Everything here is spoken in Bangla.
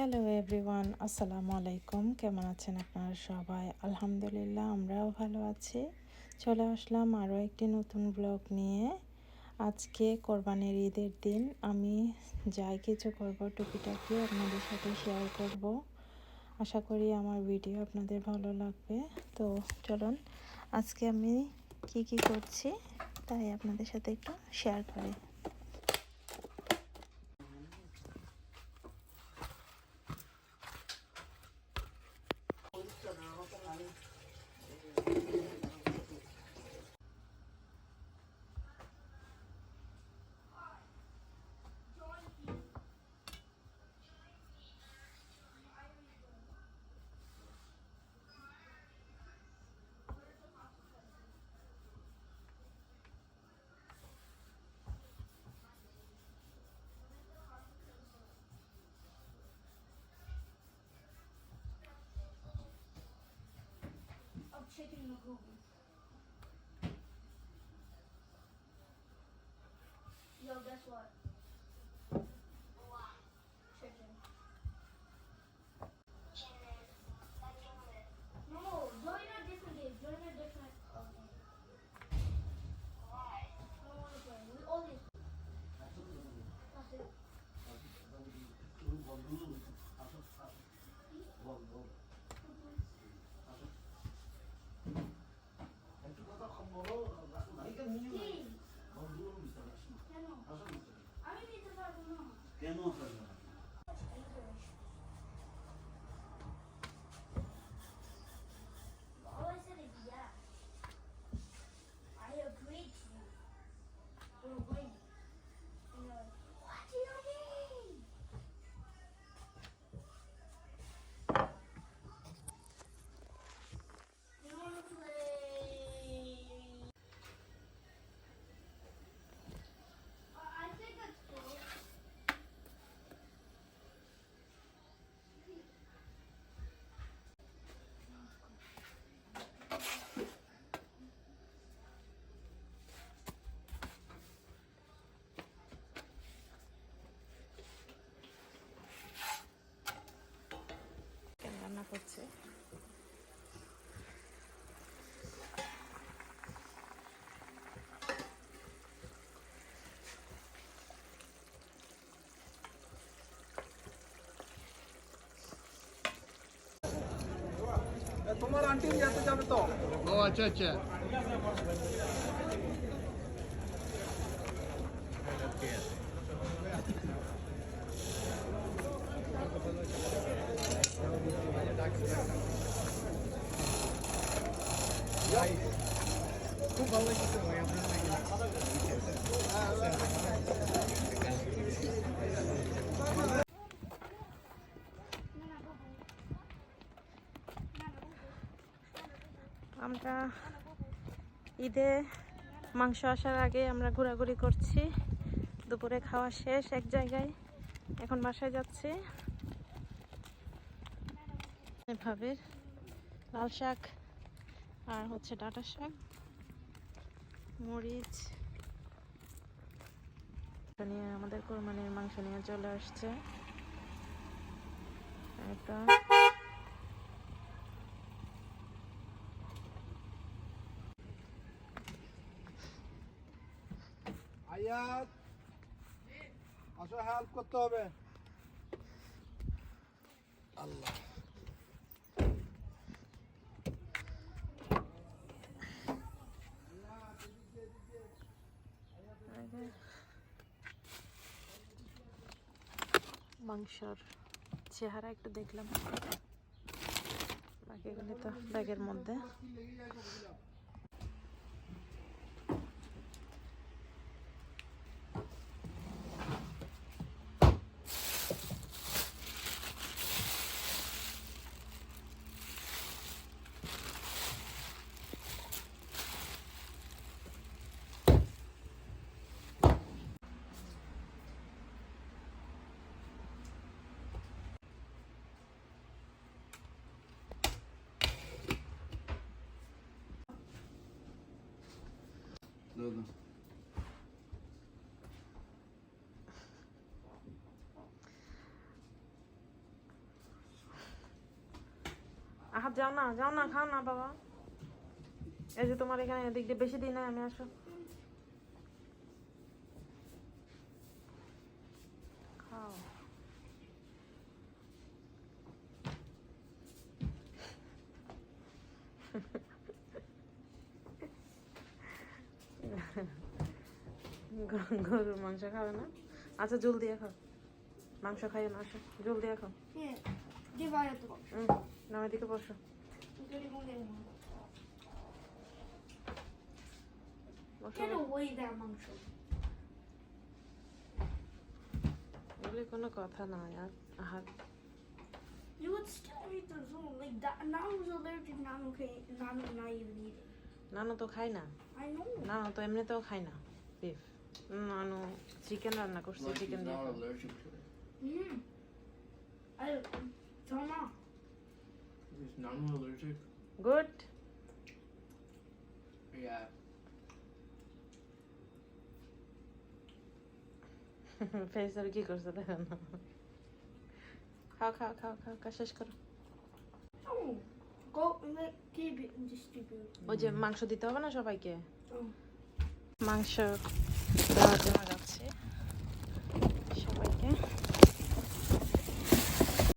হ্যালো এভরিওয়ান আসসালামু আলাইকুম কেমন আছেন আপনারা সবাই? আলহামদুলিল্লাহ, আমরাও ভালো আছি। চলে আসলাম আরও একটি নতুন ব্লগ নিয়ে। আজকে কোরবানির ঈদের দিন। আমি যাই কিছু করব, টুকিটাকি আপনাদের সাথে শেয়ার করব। আশা করি আমার ভিডিও আপনাদের ভালো লাগবে। তো চলুন, আজকে আমি কি কি করছি তাই আপনাদের সাথে একটু শেয়ার করি। Yo, guess what? তোমার আন্টি যেতে যাবে তো ও আচ্ছা আচ্ছা খুব ভালো লাগছে ভাই আপনার আমরা ঈদে মাংস আসার আগে আমরা ঘোরাঘুরি করছি। দুপুরে খাওয়া শেষ এক জায়গায়। এখন বাসায় যাচ্ছি। এভাবে লাল শাক আর হচ্ছে ডাটা শাক, মরিচ নিয়ে আমাদের কোরবানির মাংস নিয়ে চলে আসছে। এটা আয়াত আসো হেল্প করতে হবে। আল্লাহ। মাংসর চেহারা একটু দেখলাম। বাকিগুলি তো ব্যাগের মধ্যে। Dikkatli olun. আহা যাও না যাও না খাও না বাবা এই যে তোমার এখানে এদিক দিয়ে বেশি দিই না আমি আসো খাও Ha ha. গরুর মাংস খাবে না? আচ্ছা জল দিয়ে খাও। মাংস খাইও না আচ্ছা। জল দিয়ে খাও। নামের দিকে বসো। কোনো কথা না আর আহার। নানু তো খাই না। নানু তো এমনিতেও খাই না কি করছে দেখেন খাও খাও খাও খাও শেষ করো ও যে মাংস দিতে হবে না সবাইকে মাংস দেওয়ার জন্য যাচ্ছি সবাইকে।